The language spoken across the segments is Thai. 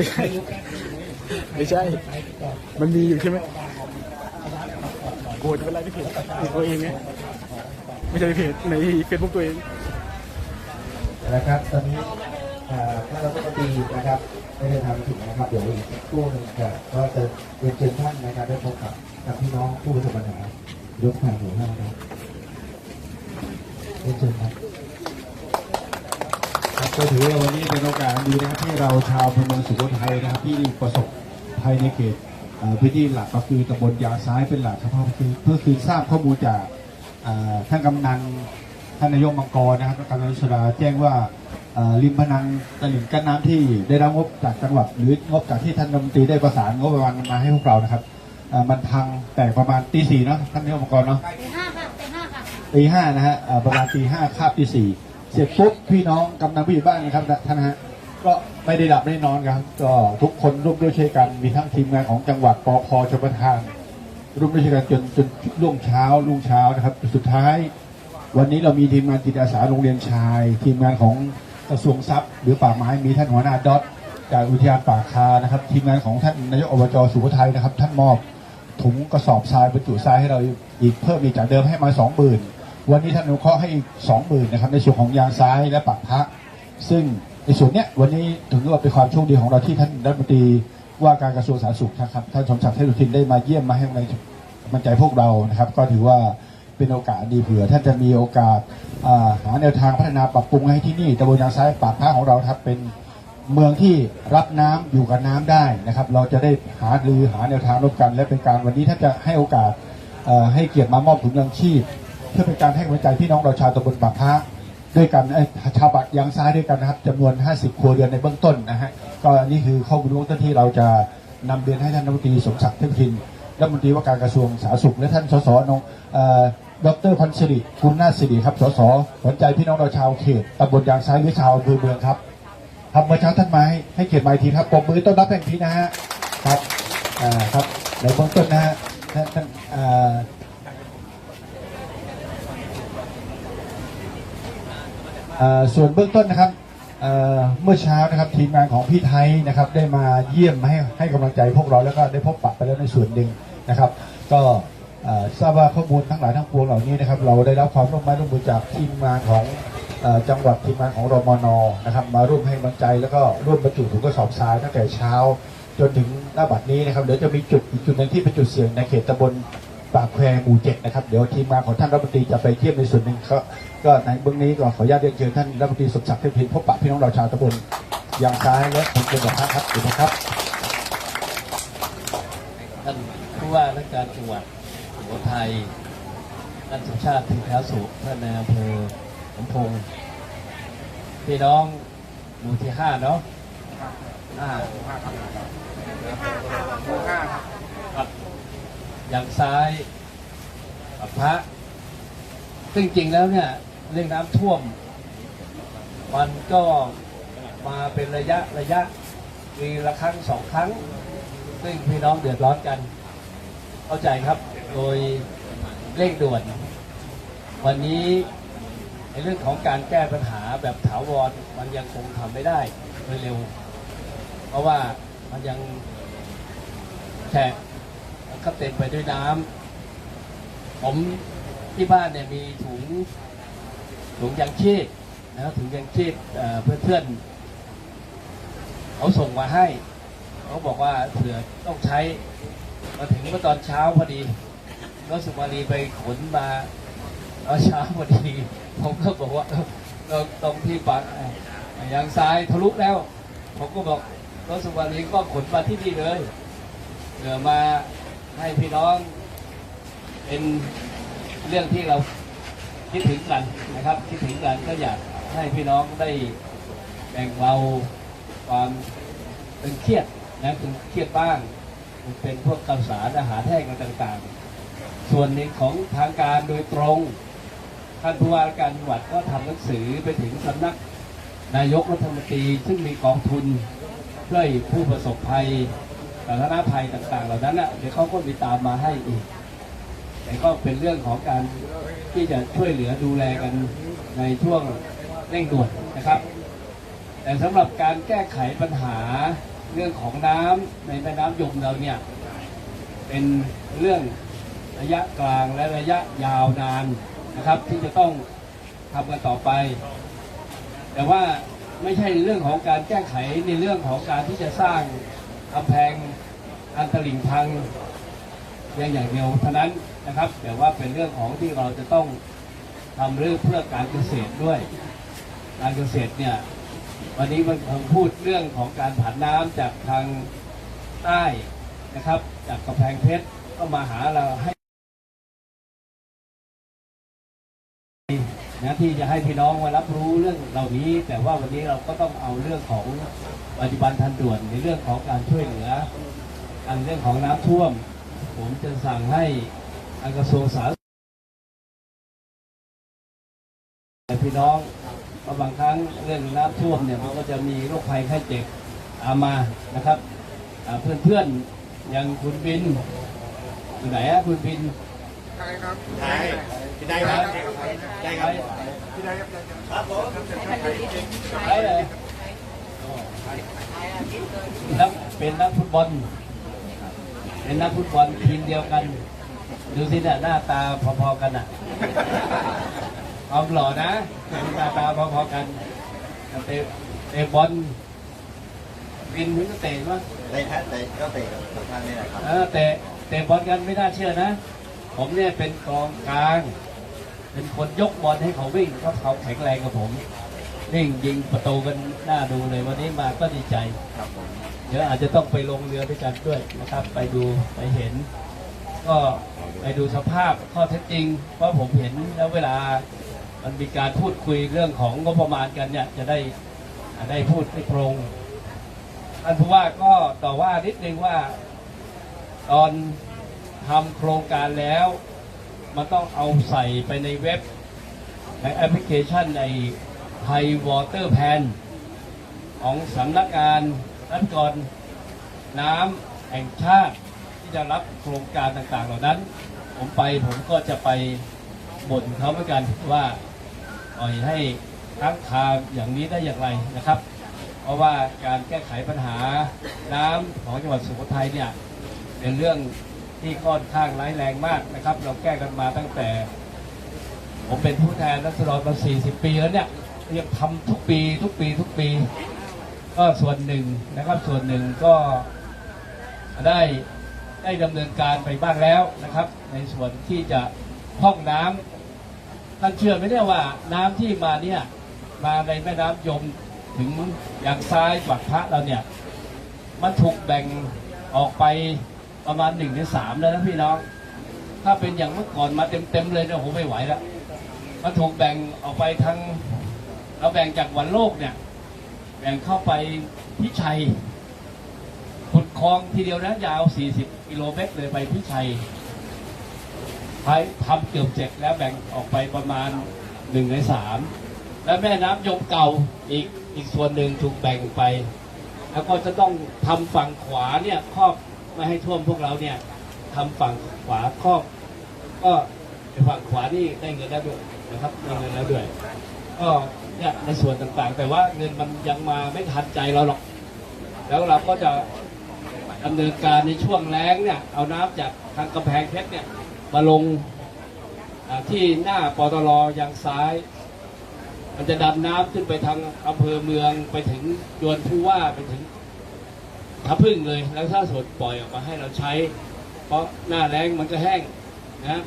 ไม่ใช่ ไม่ใช่ มันมีอยู่ใช่ไหมโกรธเป็นไรที่เพจตัวเองไงไม่ใช่เพจในเฟซบุ๊กตัวเองนะครับ ตอนนี้อ่าท่านรัฐมนตรีนะครับได้เดินทางมาถึงนะครับ เดี๋ยวอีกสักครู่หนึ่งครับก็จะเรียนเชิญท่านนะครับได้พบกับกับพี่น้องผู้ประสบปัญหายกทางหัวหน้าครับเรียนเชิญครับ ก็ถือว่าวันนี้เป็นโอกาสอันดีนะครับที่เราชาวพลเมืองสุโขทัยนะครับที่ประสบภัยในเขตเอ่อพื้นที่หลักก็คือตำบลยางซ้ายเป็นหลักครับคือเพื่อคือทราบข้อมูลจากเอ่อท่านกำนันท่านนายกมังกรนะครับกำนันสุดาแจ้งว่าเอ่อริมพนังตลิ่งกั้นน้ำที่ได้รับงบจากจังหวัด หรืองบจากที่ท่านรัฐมนตรีได้ประสานงบประมาณมาให้พวกเรานะครับเอ่อมันพังแตกประมาณตีสี่เนาะท่านนายกมังกรเนาะตีห้าค่ะตีห้าค่ะตีห้านะฮะเอ่อประมาณตีห้าคาบตีสี่ เสร็จปุ๊บพี่น้องกำนันผู้ใหญ่บ้านนะครับท่านฮะก็ไม่ได้หลับไม่ได้นอนครับก็ทุกคนร่วมด้วยช่วยกันมีทั้งทีมงานของจังหวัดปอพชประทานร่วมด้วยช่วยกันจนจนรุ่งเช้ารุ่งเช้านะครับ สุดท้าย วันนี้เรามีทีมงานจิตอาสาโรงเรียนชาย ทีมงานของกระทรวงทรัพย์ หรือป่าไม้มีท่านหัวหน้าดอทจากอุทยานป่าคานะครับ ทีมงานของท่านนายกอบจสุโขทัยนะครับ ท่านมอบถุงกระสอบทรายบรรจุทรายให้เราอีกเพิ่มอีกจากเดิมให้มาสองหมื่น วันนี้ท่านอนุเคราะห์ให้อีกสองหมื่นนะครับในส่วนของยางซ้ายและปากพระซึ่งในส่วนเนี้ยวันนี้ถือว่าเป็นความโชคดีของเราที่ท่านรัฐมนตรีว่าการกระทรวงสาธารณสุขนะครับท่านสมศักดิ์เทพสุทินได้มาเยี่ยมมาให้กำลังใจพวกเรานะครับ ก็ถือว่าเป็นโอกาสดีเผื่อท่านจะมีโอกาสาหาแนวทางพัฒนาปรับปรุงให้ที่นี่ตำบลยางซ้ายปากพระของเราครับเป็นเมืองที่รับน้ำอยู่กับน้ำได้นะครับ เราจะได้หาหรือหาแนวทางร่วมกัน และเป็นการวันนี้ถ้าจะให้โอกาสให้เกียรติมามอบถุงยังชีพ เพื่อเป็นการให้กำลังใจพี่น้องเราชาวตำบลปากพระด้วยกันเอ้ชาวปากยางซ้ายด้วยกันนะครับจำนวน 50 ครัวเรือนในเบื้องต้นนะฮะก็นี่คือข้อมูลเบื้องต้นที่เราจะนำเรียนให้ท่านรัฐมนตรีสมศักดิ์เทพทินรัฐมนตรีว่าการกระทรวงสาธารณสุข และท่านสสนงอ่อดรพันธ์สิริคุณนาถสิริครับสสสนใจพี่น้องเราชาวเขตตำบลยางซ้ายหรือชาวอำเภอเมืองครับครับเมื่อเช้าท่านมาให้ให้เกียรติมาทีครับปรบมือต้อนรับแห่งทีนะฮะครับอ่าครับในเบื้องต้นนะฮะท่านท่านอ่าอ่า ส่วนเบื้องต้นนะครับเมื่อเช้านะครับทีมงานของพี่ไทยนะครับได้มาเยี่ยมมาให้ให้กำลังใจพวกเราแล้วก็ได้พบปะไปแล้วในส่วนหนึ่งนะครับ ก็ทราบว่าข้อมูลทั้งหลายทั้งปวงเหล่านี้นะครับเราได้รับความร่วมมือร่วมมือจากทีมงานของอจังหวัดทีมงานของรมนนะครับมาร่วมให้กำลังใจแล้วก็ร่วมบรรจุถุงกระสอบทรายตั้งแต่เช้า จนถึงหน้าบัดนี้นะครับเดี๋ยวจะมีจุดอีกจุดหนึ่งที่เป็นจุดเสี่ยงในเขตตำบลปากแควหมู่เจ็ดนะครับเดี๋ยวทีมงานของท่านรัฐมนตรีจะไปเยี่ยมในส่วนหนึ่ง ก็ในเบื้องนี้ก็ขออนุญาตเรียนเชิญท่านรัฐมนตรีสมศักดิ์เทพพินพบปะพี่น้องเราชาวตำบลยางซ้ายและผมเป็นแบบครับขอบคุณครับท่านผู้ว่าราชการจังหวัดสุโขทัยท่านสุชาติทิพยสุท่านนายอำเภอสมพงษ์พี่น้องหมู่ที่ห้าเนาะห้าครับอย่างซ้ายกับพระซึ่งจริงแล้วเนี่ย เรื่องน้ำท่วม มันก็มาเป็นระยะระยะมีละครั้งสองครั้ง ซึ่งพี่น้องเดือดร้อนกัน เข้าใจครับโดยเร่งด่วน วันนี้ในเรื่องของการแก้ปัญหาแบบถาวรมันยังคงทำไม่ได้โดยเร็ว เพราะว่ามันยังแฉะก็เต็มไปด้วยน้ำผมที่บ้านเนี่ยมีถุง ถุงยางชีพนะครับถุงยางชีพเพื่อนเพื่อนๆเขาส่งมาให้ เขาบอกว่าเผื่อต้องใช้มาถึงเมื่อตอนเช้าพอดีรถสุมาลีไปขนมาตอนเช้าพอดีผมก็บอกว่าเออเออตรงที่ปักยางซ้ายทะลุแล้ว ผมก็บอกรถสุมาลีก็ขนมาที่นี่เลยเผื่อมาให้พี่น้องเป็นเรื่องที่เรา คิดถึงกันนะครับ คิดถึงกันก็อยากให้พี่น้องได้แบ่งเบาความเป็นเครียดนะคือเครียดบ้างเป็นพวกข้าวสารอาหารแห้งอะไรต่างๆ ส่วนหนึ่งของทางการโดยตรงท่านผู้ว่าการจังหวัดก็ทำหนังสือไปถึงสำนักนายกรัฐมนตรีซึ่งมีกองทุนช่วยผู้ประสบภัยสาธารณภัยต่าง ๆ เหล่านั้นอะเดี๋ยวเขาก็มีตามมาให้อีก แต่ก็เป็นเรื่องของการ ที่จะช่วยเหลือดูแลกันในช่วงเร่งด่วนนะครับ แต่สำหรับการแก้ไขปัญหาเรื่องของน้ำในแม่น้ำยมเราเนี่ยเป็นเรื่องระยะกลางและระยะยาวนานนะครับ ที่จะต้องทำกันต่อไป แต่ว่าไม่ใช่เรื่องของการแก้ไขในเรื่องของการที่จะสร้างกำแพงอันตลิ่งพังเพียงอย่างเดียวเท่านั้น นะครับ แต่ว่าเป็นเรื่องของที่เราจะต้องทำเรื่องเพื่อการเกษตรด้วย การเกษตรเนี่ยวันนี้มันคงพูดเรื่องของการผันน้ำจากทางใต้นะครับ จากกำแพงเพชรก็มาหาเราให้นะที่จะให้พี่น้องมารับรู้เรื่องเหล่านี้ แต่ว่าวันนี้เราก็ต้องเอาเรื่องของปัจจุบันทันด่วนในเรื่องของการช่วยเหลืออันเรื่องของน้ำท่วม ผมจะสั่งให้ กระทรวงสาธารณสุขแต่พี่น้องเพราะบางครั้งเรื่องน้ำท่วมเนี่ยมันก็จะมีโรคภัยไข้เจ็บตามมานะครับอ่าเพื่อนๆอย่างคุณบินอยู่ไหนอะคุณบินได้ครับได้ได้ครับได้ครับพี่ได้ครับได้เลยนักเป็นนักฟุตบอลเป็นนักฟุตบอลทีมเดียวกัน ดูสิเนี่ยหน้าตาพอๆกันอะความหล่อนะหน้าตาพอๆกันเตะเตะบอลวินถึงก็เตะมั้ยเตะฮะเตะก็เตะกับท่านนี่แหละครับเออเตะเตะบอลกันไม่น่าเชื่อนะ ผมเนี่ยเป็นกองกลาง เป็นคนยกบอลให้เขาวิ่งเพราะเขาแข็งแรงกับผมวิ่งยิงประตูกันน่าดูเลยวันนี้มาก็ดีใจครับผมเดี๋ยวอาจจะต้องไปลงเรือด้วยกันด้วยนะครับ ไปดูไปเห็น ก็ไปดูสภาพข้อเท็จจริงเพราะผมเห็นแล้วเวลามันมีการพูดคุยเรื่องของงบประมาณกันเนี่ยจะได้ได้พูดให้ตรงท่านผู้ว่าก็ต่อว่านิดนึงว่า ตอนทำโครงการแล้ว มันต้องเอาใส่ไปในเว็บในแอปพลิเคชันในไทยวอเตอร์แพนของสำนักงานรัพยากรน้ำแห่งชาติ ที่จะรับโครงการต่างๆ เหล่านั้น ผมไปผมก็จะไปบ่นเขาเหมือนกันว่าปล่อยให้ค้งคาอย่างนี้ได้อย่างไรนะครับ เพราะว่าการแก้ไขปัญหาน้ำของจังหวัดสุโขทัยเนี่ยเป็นเรื่องที่ค่อนข้างร้ายแรงมากนะครับ เราแก้กันมาตั้งแต่ ผมเป็นผู้แทนรัศดรมา 40 ปีแล้วเนี่ยยังทำทุกปีทุกปีทุกปี ก็ส่วนหนึ่งนะครับส่วนหนึ่งก็ได้ ได้ดำเนินการไปบ้างแล้วนะครับ ในส่วนที่จะพร่องน้ำท่านเชื่อไหมเนี่ยว่าน้ำที่มาเนี่ยมาในแม่น้ำยมถึงอย่างซ้ายปักพระเราเนี่ยมันถูกแบ่งออกไปประมาณหนึ่งในสามแล้วนะพี่น้อง ถ้าเป็นอย่างเมื่อก่อนมาเต็มๆเลยเนี่ยโหไม่ไหวแล้วมันถูกแบ่งออกไปทางเราแบ่งจากวันโลกเนี่ยแบ่งเข้าไปพิชัย คลองทีเดียวนะยาว 40 กิโลเมตรเลยไปพิชัยไปทำเกือบเสร็จแล้วแบ่งออกไปประมาณหนึ่งในสามและแม่น้ำยมเก่าอีกอีกส่วนหนึ่งถูกแบ่งไป แล้วก็จะต้องทำฝั่งขวาเนี่ยครอบไม่ให้ท่วมพวกเราเนี่ยทำฝั่งขวาครอบ ก็ฝั่งขวานี่ได้เงินแล้วด้วยนะครับได้เงินแล้วด้วยก็เนี่ยในส่วนต่างๆ แต่ว่าเงินมันยังมาไม่ทันใจเราหรอก แล้วเราก็จะ ดำเนินการในช่วงแล้งเนี่ยเอาน้ำจากทางกำแพงเพชรเนี่ยมาลงที่หน้าปตลยางซ้าย มันจะดันน้ำขึ้นไปทางอำเภอเมืองไปถึงยวนผู้ว่าไปถึงทับพึ่งเลยแล้วถ้าสดปล่อยออกมาให้เราใช้ เพราะหน้าแล้งมันก็แห้งนะ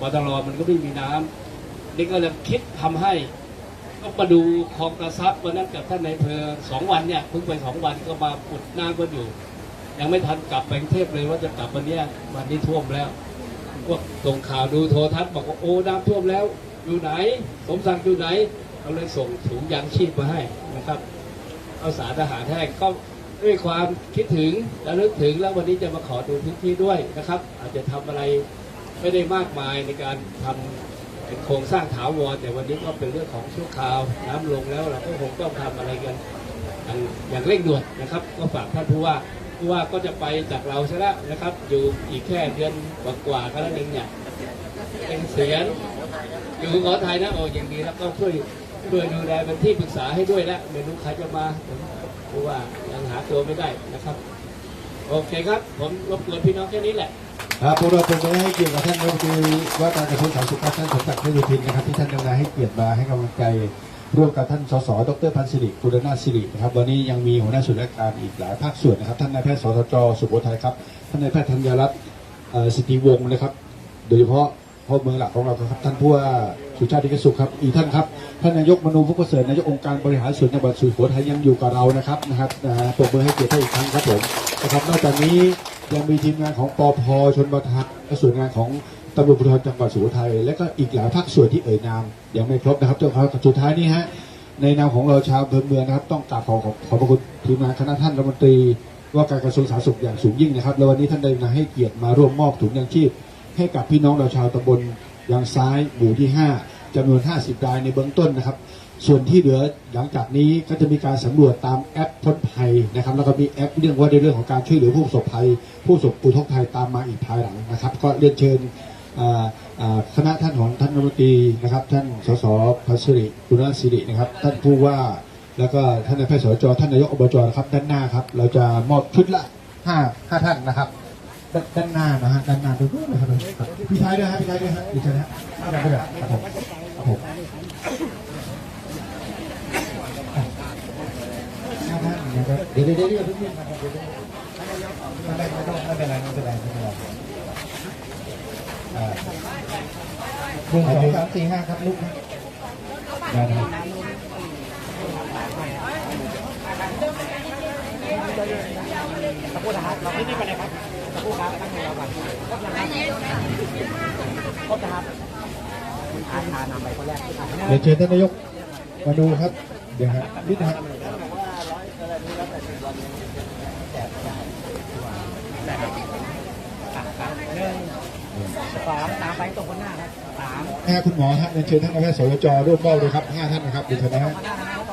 ปตลมันก็ไม่มีน้ำนี่ก็เลยคิดทำให้ก็มาดูคลองกระซับวันนั้นกับท่านในายอำเพอสองวันเนี่ยเพิ่งไปสองวันก็มาอุดน้ำก็อยู่ ยังไม่ทันกลับไปกรุงเทพเลยว่าจะกลับวันเนี้ยวันนี้ท่วมแล้วพวกส่งข่าวดูโทรทัศน์บอกว่าโอ้น้ำท่วมแล้ว อยู่ไหน สมศักดิ์อยู่ไหนเขาเลยส่งถุงยางชีพมาให้นะครับ เอาสารอาหารแห้งก็ด้วยความคิดถึงและลึกถึงแล้ววันนี้จะมาขอดูพื้นที่ด้วยนะครับ อาจจะทำอะไรไม่ได้มากมายในการทำเป็นโครงสร้างถาวรแต่วันนี้ก็เป็นเรื่องของชั่วคราว น้ำลงแล้วเราก็คงต้องทำอะไรกันอย่างเร่งด่วนนะครับ ก็ฝากท่านผู้ว่า ผู้ว่าก็จะไปจากเราใช่แล้วนะครับ อยู่อีกแค่เดือนกว่าๆก็แล้วเองเนี่ยเป็นเสียงอยู่ขอไทยนะโอ้อย่างดีแล้วก็ช่วยช่วยดูแลเป็นที่ปรึกษาให้ด้วยแล้วไม่รู้ใครจะมาผู้ว่ายังหาตัวไม่ได้นะครับ โอเคครับ ผมรบกวนพี่น้องแค่นี้แหละครับพวกเราเป็นไปให้เกียรติกับท่านรัฐมนตรีว่าการกระทรวงสาธารณสุขท่านสมศักดิ์เทพสุทินนะครับที่ท่านนำมาให้เกียรติมาให้กำลังใจ ร่วมกับท่านสส ดรพันธ์สิริกุลนาถสิรินะครับ วันนี้ยังมีหัวหน้าส่วนราชการอีกหลายภาคส่วนนะครับ ท่านนายแพทย์สสจสุโขทัยครับ ท่านนายแพทย์ธัญรัตน์สิทธิวงศ์นะครับ โดยเฉพาะพ่อเมืองหลักของเราครับ ท่านผู้ว่าสุชาติกสุขครับ อีกท่านครับ ท่านนายกมนูพุกเกษตรนายกองค์การบริหารส่วนจังหวัดสุโขทัยยังอยู่กับเรานะครับนะครับนะฮะปรบมือให้เกียรติท่านอีกครั้งครับผมนะครับ นอกจากนี้ ยังมีทีมงานของปพชนประทานและส่วนงานของตำรวจภูธรจังหวัดสุโขทัยและก็อีกหลายภาคส่วนที่เอ่ยนามยังไม่ครบนะครับเจ้าครับสุดท้ายนี้ฮะในนามของเราชาวอำเภอเมืองนะครับ ต้องกราบขอขอบพระคุณทีมงานคณะท่านรัฐมนตรี ว่าการกระทรวงสาธารณสุขอย่างสูงยิ่งนะครับและวันนี้ท่านได้มาให้เกียรติมาร่วมมอบถุงยางชีพ ให้กับพี่น้องเราชาวตำบลยางซ้ายหมู่ที่ 5จำนวน 50รายในเบื้องต้นนะครับ ส่วนที่เหลือหลังจากนี้ก็จะมีการสำรวจตามแอปพ้นภัยนะครับ แล้วก็มีแอปเรื่องว่าในเรื่องของการช่วยเหลือผู้ประสบภัย ผู้ประสบอุทกภัยตามมาอีกภายหลังนะครับ ก็เรียนเชิญคณะท่านของท่านรัฐมนตรีนะครับ ท่านสสพัชริกุณศิรินะครับ ท่านผู้ว่าแล้วก็ท่านนายแพทย์สจท่านนายกอบจนะครับ ด้านหน้าครับ เราจะมอบชุดละห้าห้าท่านนะครับ ด้านหน้านะฮะด้านหน้าดูด้วยนะครับพี่ชายด้วยฮะพี่ชายด้วยฮะพี่ชายนะฮะครับผมครับผมอะห้าท่านนะครับ เดี๋ยวเดี๋ยวเดี๋ยวเดี๋ยวเดี๋ยวนะครับเดี๋ยวไม่ไม่ต้องไม่เป็นไรไม่เป็นไรไม่เป็นไรอ่าหนึ่งสองสามสี่ห้าครับลูกนะได้ครับตะพูดนะครับเราที่นี่ไปเลยครับตะพูดครับตั้งใจเราก่อนครบนะครับครบนะครับอ่านอ่านนำไปคนแรกเดี๋ยวเชิญท่านนายกมาดูครับ เดี๋ยวครับนิดครับ นะครับหนึ่งสองสามไปตรงคนหน้าครับสามห้าคุณหมอฮะเรียนเชิญท่านนาแพทย์สวจร่วมเบ้าด้วยครับห้าท่านนะครับดี๋ยวเชิญนะฮะ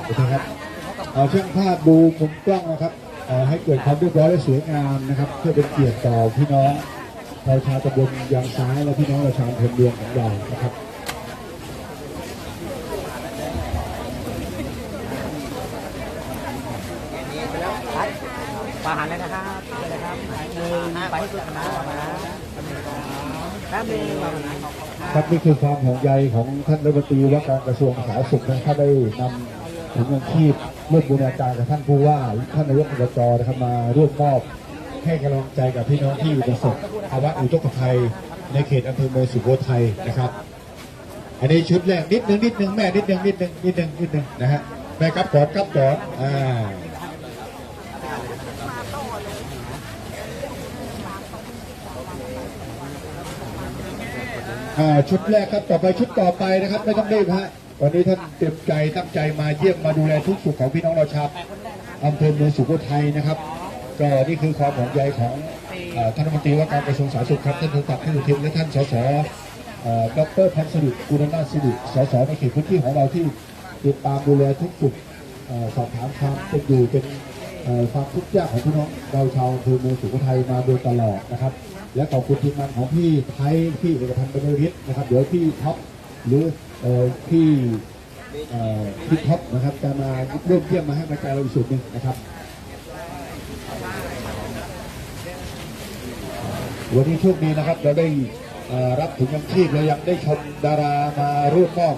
ดี๋ยวเชิญครับเอ่อช่างภาพดูมุมกล้องนะครับเอ่อให้เกิดความเรียบร้อยและสวยงามนะครับ เพื่อเป็นเกียรติต่อพี่น้องเราชาวตำบลยางซ้ายและพี่น้องเราชาวอำเภอเมืองของเรานะครับ ปาหันเลยนะครับเลยนะครับหนึ่งไปให้สุดนะนะแป๊บนึงเราหน ครับนี่คือความห่วงใยของท่านรัฐมนตรีว่าการกระทรวงสาธารณสุขนะครับได้นำถุงยังชีพร่วมบูรณาการกับท่านผู้ว่าท่านนายกอบจนะครับมาร่วมมอบให้กำลังใจกับพี่น้องที่ประสบภาวะอุทกภัยในเขตอำเภอเมืองสุโขทัยนะครับ อันนี้ชุดแรกนิดนึงนิดนึงแม่นิดนึงนิดนึงนิดนึงนิดนึงนะฮะแม่ครับกอดครับกอดอ่า อ่าชุดแรกครับต่อไปชุดต่อไปนะครับไม่ต้องรีบฮะวันนี้ท่านเต็มใจตั้งใจมาเยี่ยมมาดูแลทุกสุขของพี่น้องเราชาวอำเภอเมืองสุโขทัยนะครับ ก็นี่คือความห่วงใยของอ่าท่านรัฐมนตรีว่าการกระทรวงสาธารณสุขครับท่านสมศักดิ์เทพสุทินและท่านสสเอ่อดรพันธ์สิริกุลนาถสิริสสในเขตพื้นที่ของเราที่ติดตามดูแลทุกสุขสอบถามความเป็นอยู่เป็นความทุกข์ยากของพี่น้องเราชาวอำเภอเมืองสุโขทัยมาโดยตลอดนะครับ และขอบคุณทีมงานของพี่ไทยพี่เอกพันธ์บรรฤทธิ์นะครับ เดี๋ยวพี่ท็อปหรือเออพี่เออพี่ท็อปนะครับจะมาร่วมเยี่ยมมาให้กำลังใจเราอีกส่วนหนึ่งนะครับ วันนี้โชคดีนะครับเราได้อ่อรับถุงยังชีพเรายังได้ชมดารามาร่วมมอบ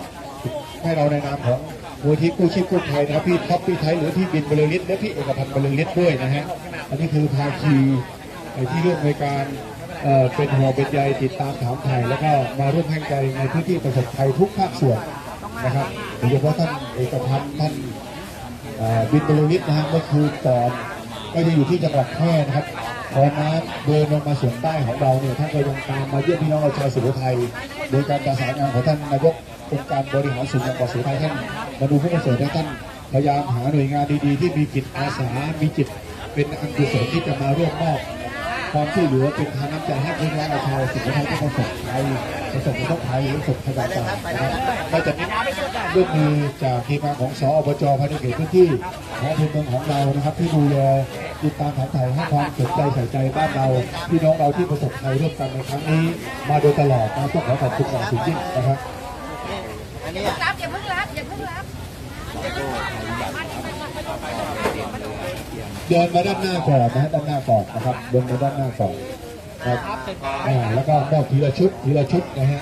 ให้เราในนามของมูลที่กู้ชีพกู้ภัยนะครับพี่ท็อปพี่ไทยหรือพี่บินบริลิตและพี่เอกพันธ์บริลิตด้วยนะฮะอันนี้คือภาคีที่ร่วมในการ เอ่อเป็นห่วงเป็นใยติดตามถามไทยแล้วก็มาร่วมให้ใจในพื้นที่ประสบภัยทุกภาคส่วนนะครับโดยเฉพาะท่านเอกพันธ์ท่านบินบริลิตนะฮะเมื่อคืนก่อนก็จะอยู่ที่จังหวัดแพร่นะครับพอน้ำเดินลงมาส่วนใต้ของเราเนี่ยท่านก็ยังตามมาเยี่ยมพี่น้องเราชาวสุโขทัยโดยการประสานงานของท่านนายกองค์การบริหารส่วนจังหวัดสุโขทัยท่านมาดูผู้ประเสริฐและท่านพยายามหาหน่วยงานดีๆ ที่มีจิตอาสา มีจิตเป็นอันกุศลที่จะมาร่วมมอบ ความช่วยเหลือเป็นทานน้ำใจให้พี่น้องชาวสุโขทัยที่ประสบภัยประสบอุทกภัยรือประสบภัยต่างๆนะครับก็จะมีร่วมมือจากทีมงานของสอบจภายในเขตพื้นที่ของอำเภอเมืองของเรานะครับ ที่ดูแลติดตามถามถ่ายให้ความสนใจใส่ใจบ้านเราพี่น้องเราที่ประสบภัยร่วมกันในครั้งนี้ มาโดยตลอดนะต้องขอขอบคุณอย่างสูงยิ่งนะครับอันนี้รับอย่าเพิ่งรับอย่าเพิ่งรับ เดินมาด้านหน้าก่อนนะด้านหน้าก่อนนะครับเดินมาด้านหน้าก่อนครับอ่าแล้วก็มอบทีละชุดทีละชุดนะฮะ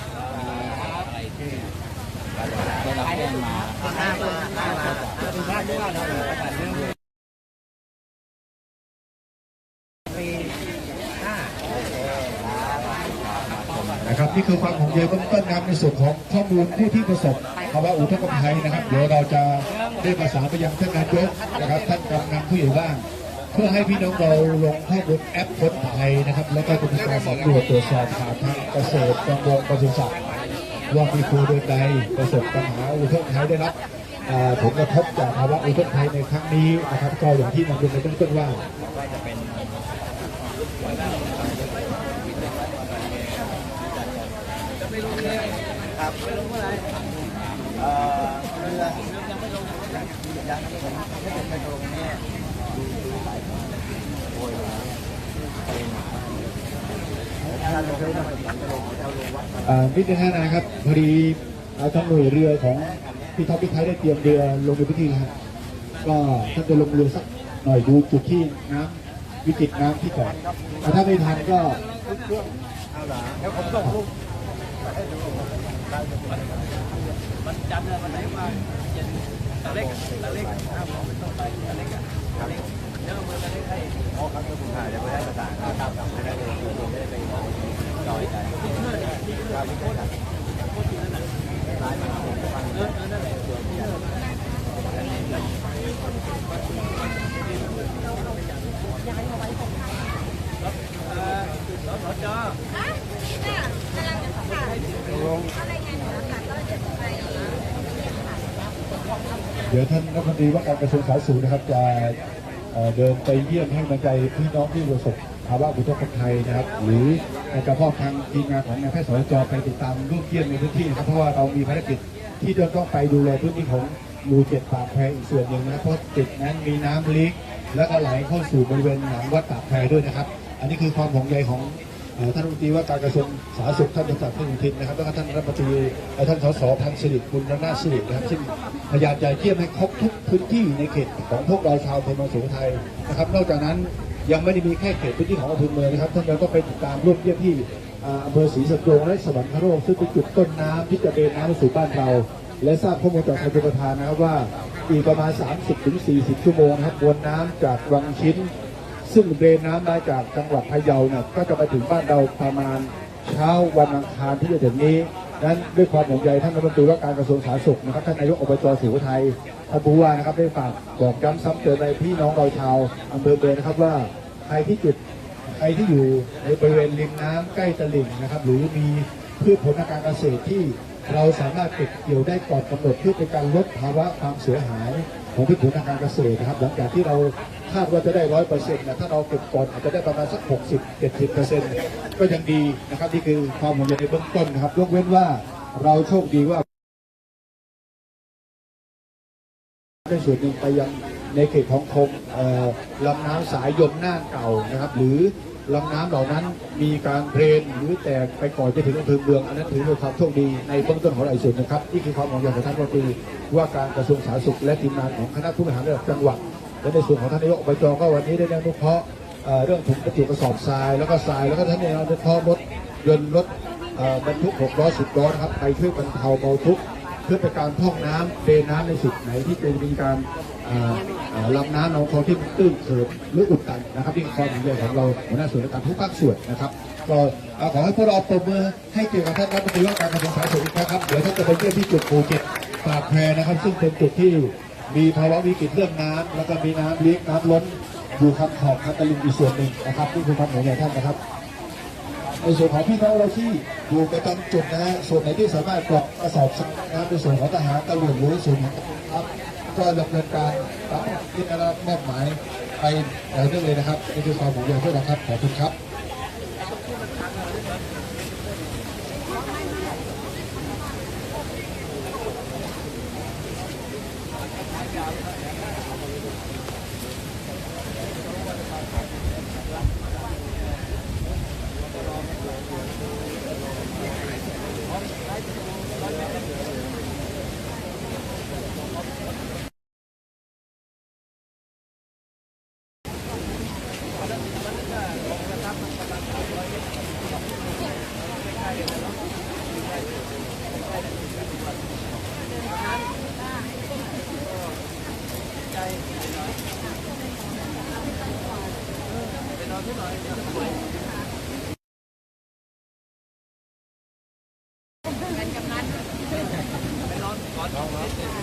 นะครับนี่คือความห่วงใยเบื้องต้นนะในส่วนของข้อมูลผู้ที่ประสบาวะอุทกภัยนะครับ เดี๋ยวเราจะได้ประสานไปยังท่านนายกนะครับ ท่านกำนันผู้ใหญ่บ้านเพื่อให้พี่น้องเราลงข้อมูลแอปพ้นภัยนะครับ แล้วก็จะมีการสำรวจตรวจสอบผ่านทางเกษตรกระมงปศุสัตว์ว่ามีครัวเรือนใดประสบปัญหาอุทกภัยได้รับผลกระทบจากภาวะอุทกภัยในครั้งนี้นะครับ ก็อย่างที่นำเรียนในเบื้องต้นว่า เอ่อเรือยังไม่ลงยังผมไม่เป็นไปตรงนี้อ่านิดนึงนะครับพอดีเอาทั้งหน่วยเรือของพี่ท็อปพี่ไทยได้เตรียมเรือลงในพื้นที่นะครับก็ท่าจะลงเรือสักหน่อยดูจุดที่น้ำวิกฤตน้ำที่ก่อนแต่ถ้าไม่ทันก็มันจำเลยมันไหนมาเย็นตะเล็กตะเล็กห้ามบอกไม่งล็ก อะตะเล็กเดี๋ยวเอามือตะเล็กให้อ๋อครับเดี๋ยวผมถ่ายเดี๋ยวไปได้ประสานครับครับจะได้เลยจะได้ไปจอยกันครับ เดี๋ยวท่านรัฐมนตรีว่าการกระทรวงสาธารณสุขนะครับจะเดินไปเยี่ยมให้กำลังใจพี่น้องที่ประสบภาวะอุทกภัยนะครับ หรืออาจจะพ่อทางทีมงานของนายแพทย์สจไปติดตามร่วมเยี่ยมในพื้นที่นะครับเพราะว่าเรามีภารกิจที่จะต้องไปดูแลพื้นที่ของหมู่เจ็ดปากแพรอีกส่วนหนึ่งนะครับเพราะติดนั้นมีน้ำลีกแล้วก็ไหลเข้าสู่บริเวณหลังวัดปากแพรด้วยนะครับ อันนี้คือความห่วงใยของ ท่านรัฐมนตรีว่าการกระทรวงสาธารณสุขท่านประจักษ์ท่านอุทินนะครับแล้วก็ท่านรัฐมนตรีท่านสสพันสิริคุณนาสิรินะครับซึ่งพยายามจะเยี่ยมให้ครบทุกพื้นที่ในเขตของพวกเราชาวอำเภอเมืองสุโขทัยนะครับ นอกจากนั้นยังไม่ได้มีแค่เขตพื้นที่ของอำเภอเมืองนะครับท่านยังต้องไปติดตามรวมเยี่ยมที่อำเภอศรีสะเกษและสวรรคโลกซึ่งเป็นจุดต้นน้ำที่จะเดินน้ำสู่บ้านเรา และทราบข้อมูลจากทางชลประทานนะครับว่าอีกประมาณ 30-40 ชั่วโมงนะครับมวลน้ำจากวังชิ้น ซึ่งเดรนน้ำมาจากจังหวัดพะเยาเนี่ยก็จะไปถึงบ้านเราประมาณเช้าวันอังคารที่จะถึงนี้นั้นด้วยความห่วงใยท่านรัฐมนตรีว่าการกระทรวงสาธารณสุขนะครับท่านนายกอบจสุโขทัยท่านผู้ว่านะครับได้ฝากบอกย้ำซ้ำเตือนในพี่น้องเราชาวอำเภอเบนะครับว่าใครที่จุดใครที่อยู่ในบริเวณริมน้ำใกล้ตลิ่งนะครับ หรือมีพืชผลทางการเกษตรที่เราสามารถเก็บเกี่ยวได้ก่อนกำหนดเพื่อเป็นการลดภาวะความเสียหายของพืชผลทางการเกษตรนะครับ หลังจากที่เรา คาดว่าจะได้ร้อยเปอร์เซ็นต์นะถ้าเราเก็บก่อนอาจจะได้ประมาณสักหกสิบเจ็ดสิบเปอร์เซ็นต์ก็ยังดีนะครับนี่คือความห่วงใยในเบื้องต้นนะครับยกเว้นว่าเราโชคดีว่าในส่วนหนึ่งไปยังในเขตของคงเอ่อลำน้ำสายยมน่าเก่านะครับ หรือลำน้ำเหล่านั้นมีการเรนหรือแตกไปก่อนจะถึงอำเภอเมืองอันนั้นถือเป็นความโชคดีในเบื้องต้นของเราอีกส่วนนะครับนี่คือความห่วงใยของท่านรัฐมนตรีว่าการกระทรวงสาธารณสุขและทีมงานของคณะผู้บริหารระดับจังหวัด และในส่วนของท่านนายกอบจก็วันนี้ได้อนุเคราะห์เอ่อเรื่องถุงบรรจุกระสอบทรายแล้วก็ทรายแล้วก็ท่านนายกอนุเคราะห์รถยนต์รถบรรทุก6ล้อ10ล้อนะครับไปช่วยบรรเทาเบาทุกข์เพื่อเป็นการพร่องน้ำเดน้ำในจุดไหนที่จะมีการลำน้ำลำคลองที่ตื้นเขินหรืออุดตันนะครับนี่คือความห่วงใยของเราหัวหน้าส่วนราชการทุกภาคส่วนนะครับก็ขอให้พวกเราปรบมือให้เกียวกับท่านรัฐมนตรีว่าการกระทรวงสาธารณสุขอีกครั้งครับเดี๋ยวท่านจะไปเยี่ยมที่จุดภูเก็ตปากแพรนะครับ ซึ่งเป็นจุดที่ มีภาวะวิกฤตเรื่องน้ำแล้วก็มีน้ำเลี้ยงน้ำล้นอยู่ข้างขอบคัตะลิงอีกส่วนหนึ่งนะครับนี่คือความห่วงใยท่านนะครับในส่วนของพี่น้องเราที่อยู่ประจำจุดนะฮะส่วนไหนที่สามารถกรอกกระสอบทรายนะครับในส่วนของทหารตำรวจหรือส่วนของครับก็ดำเนินการตามที่ได้รับมอบหมายไปต่อเนื่องเลยนะครับนี่คือความห่วงใยพวกเราครับขอบคุณครับ 何? แล้